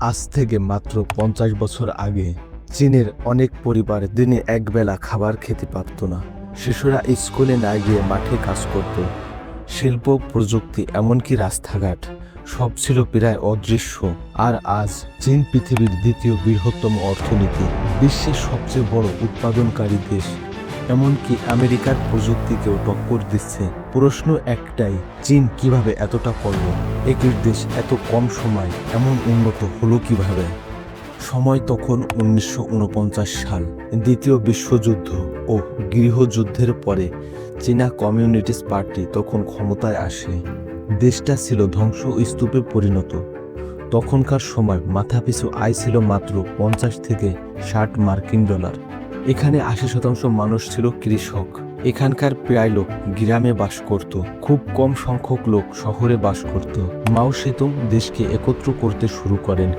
আজ থেকে মাত্র পঞ্চাশ বছর আগে চীনের অনেক পরিবার দিনে একবেলা খাবার খেতে পারত না। শিশুরা স্কুলে না গিয়ে মাঠে কাজ করত। শিল্প, প্রযুক্তি, এমনকি রাস্তাঘাট, সব ছিল প্রায় অদৃশ্য। আর আজ চীন পৃথিবীর দ্বিতীয় বৃহত্তম অর্থনীতি, বিশ্বের সবচেয়ে বড় উৎপাদনকারী দেশ। এমনকি আমেরিকার প্রযুক্তিকেও টক্কর দিচ্ছে। প্রশ্ন একটাই, চীন কীভাবে এতটা করল একই দেশ এত কম সময়, এমন উন্নত হলো কীভাবে? সময় তখন উনিশশো উনপঞ্চাশ সাল, দ্বিতীয় বিশ্বযুদ্ধ ও গৃহযুদ্ধের পরে চীনা কমিউনিস্ট পার্টি তখন ক্ষমতায় আসে। দেশটা ছিল ধ্বংস স্তূপে পরিণত। তখনকার সময় মাথাপিছু আয় ছিল মাত্র পঞ্চাশ থেকে ষাট মার্কিন ডলার। এখানে আশি শতাংশ মানুষ ছিল কৃষক। এখানকার প্রায় লোক গ্রামে বাস করত, খুব কম সংখ্যক লোক শহরে বাস করত। মাও সেতু দেশকে একত্র করতে শুরু করেন।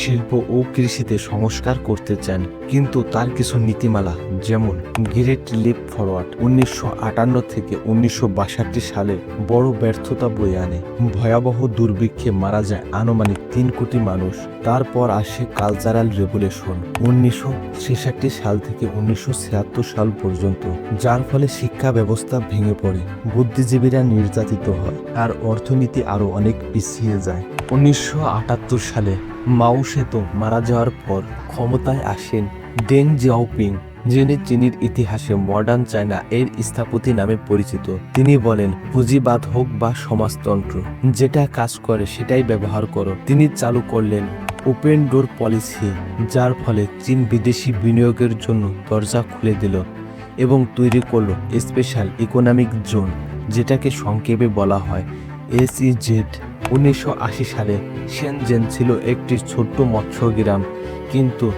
শিল্প ও কৃষিতে সংস্কার করতে চান, কিন্তু তার কিছু নীতিমালা, যেমন গ্রেট লিপ ফরওয়ার্ড, উনিশশো আটান্ন থেকে উনিশশো বাষট্টি সালে বড় ব্যর্থতা বয়ে আনে। ভয়াবহ দুর্ভিক্ষে মারা যায় আনুমানিক তিন কোটি মানুষ। তারপর আসে কালচারাল রেভুলেশন, উনিশশো ছেষট্টি সাল থেকে উনিশশো ছিয়াত্তর সাল পর্যন্ত, যার ফলে শিক্ষা ব্যবস্থা ভেঙে পড়ে, বুদ্ধিজীবীরা নির্যাতিত হয়, আর অর্থনীতি আরও অনেক পিছিয়ে যায়। উনিশশো আটাত্তর সালে মাও সেতু মারা যাওয়ার পর ক্ষমতায় আসেন ডেং জিয়াওপিং, যিনি চীনের ইতিহাসে মডার্ন চায়না এর স্থাপতি নামে পরিচিত। তিনি বলেন, পুঁজিবাদ হোক বা সমাজতন্ত্র, যেটা কাজ করে সেটাই ব্যবহার করো। তিনি চালু করলেন ওপেন ডোর পলিসি, যার ফলে চীন বিদেশি বিনিয়োগের জন্য দরজা খুলে দিল এবং তৈরি করল স্পেশাল ইকোনমিক জোন, যেটাকে সংক্ষেপে বলা হয় এসইজেড। উনিশশো আশি সালে সেনজেন ছিল একটি ছোট্ট মৎস্য গ্রাম কিন্তু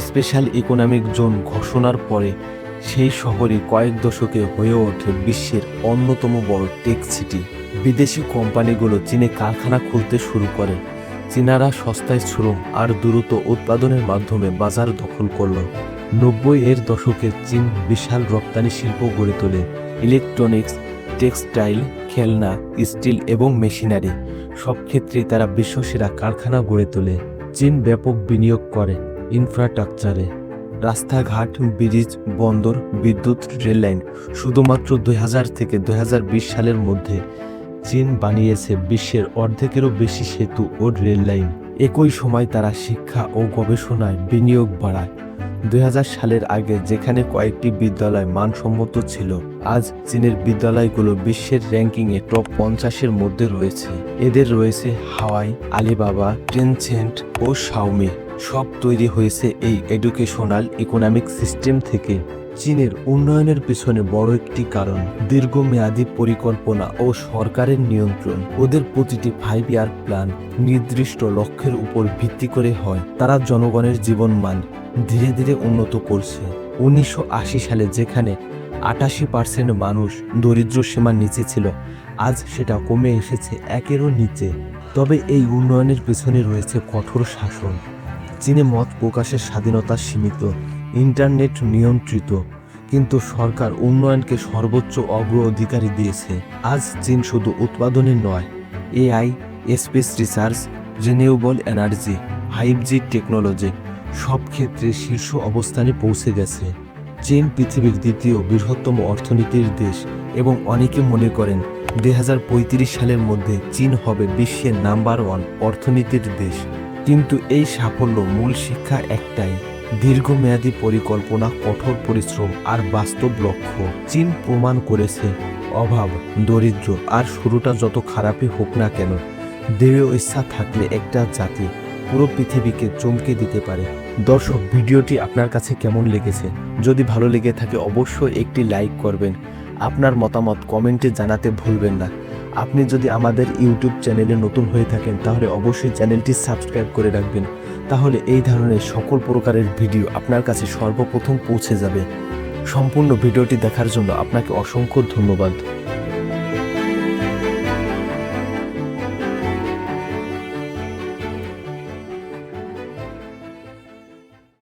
স্পেশাল ইকোনমিক জোন ঘোষণার পরে সেই শহরই কয়েক দশকে হয়ে ওঠে বিশ্বের অন্যতম বড় টেক সিটি বিদেশি কোম্পানিগুলো চীনে কারখানা খুলতে শুরু করে। চীনারা সস্তায় শ্রম আর দ্রুত উৎপাদনের মাধ্যমে বাজার দখল করল। নব্বই এর দশকে চীন বিশাল রপ্তানি শিল্প গড়ে তোলে। ইলেকট্রনিক্স টেক্সটাইল খেলনা স্টিল এবং মেশিনারি সব ক্ষেত্রেই তারা বিশ্বসেরা কারখানা গড়ে তোলে। চীন ব্যাপক বিনিয়োগ করে ইনফ্রাস্ট্রাকচারে রাস্তাঘাট, ব্রিজ, বন্দর, বিদ্যুৎ রেললাইন শুধুমাত্র দুই হাজার থেকে দুই হাজার বিশ সালের মধ্যে চীন বানিয়েছে বিশ্বের অর্ধেকেরও বেশি সেতু ও রেললাইন একই সময় তারা শিক্ষা ও গবেষণায় বিনিয়োগ বাড়ায়। দুই হাজার সালের আগে যেখানে কয়েকটি বিদ্যালয় মানসম্মত ছিল, আজ চীনের বিদ্যালয়গুলো বিশ্বের র্যাঙ্কিংয়ে টপ পঞ্চাশের মধ্যে রয়েছে। এদের রয়েছে হাওয়াই, আলিবাবা, টেনসেন্ট ও শাওমি। সব তৈরি হয়েছে এই এডুকেশনাল ইকোনমিক সিস্টেম থেকে। চীনের উন্নয়নের পিছনে বড় একটি কারণ, দীর্ঘমেয়াদী পরিকল্পনা ও সরকারের নিয়ন্ত্রণ। ওদের প্রতিটি ফাইভ ইয়ার প্ল্যান নির্দিষ্ট লক্ষ্যের উপর ভিত্তি করে হয়। তারা জনগণের জীবনমান ধীরে ধীরে উন্নত করছে। উনিশশো আশি সালে যেখানে আটাশি পার্সেন্ট মানুষ দরিদ্র সীমার নিচে ছিল, আজ সেটা কমে এসেছে একেরও নিচে। তবে এই উন্নয়নের পেছনে রয়েছে কঠোর শাসন। চীনে মত প্রকাশের স্বাধীনতা সীমিত, ইন্টারনেট নিয়ন্ত্রিত, কিন্তু সরকার উন্নয়নকে সর্বোচ্চ অগ্র অগ্রাধিকারী দিয়েছে। আজ চীন শুধু উৎপাদনে নয়, AI, space research renewable energy five G technology সব ক্ষেত্রে শীর্ষ অবস্থানে পৌঁছে গেছে। চীন পৃথিবীর দ্বিতীয় বৃহত্তম অর্থনীতির দেশ এবং অনেকে মনে করেন দুই হাজার পঁয়ত্রিশ সালের মধ্যে চীন হবে বিশ্বের নাম্বার ওয়ান অর্থনীতির দেশ। কিন্তু এই সাফল্য মূল শিক্ষা একটাই, দীর্ঘমেয়াদী পরিকল্পনা, কঠোর পরিশ্রম আর বাস্তব লক্ষ্য। চীন প্রমাণ করেছে অভাব, দরিদ্র আর শুরুটা যত খারাপই হোক না কেন, দৃঢ় ইচ্ছা থাকলে একটা জাতি পুরো পৃথিবীকে চমকে দিতে পারে। দর্শক, ভিডিওটি আপনার কাছে কেমন লেগেছে? যদি ভালো লেগে থাকে, অবশ্যই একটি লাইক করবেন। আপনার মতামত কমেন্টে জানাতে ভুলবেন না। আপনি যদি আমাদের ইউটিউব চ্যানেলে নতুন হয়ে থাকেন, তাহলে অবশ্যই চ্যানেলটি সাবস্ক্রাইব করে রাখবেন। তাহলে এই ধরনের সকল প্রকারের ভিডিও আপনার কাছে সর্বপ্রথম পৌঁছে যাবে। সম্পূর্ণ ভিডিওটি দেখার জন্য আপনাকে অসংখ্য ধন্যবাদ।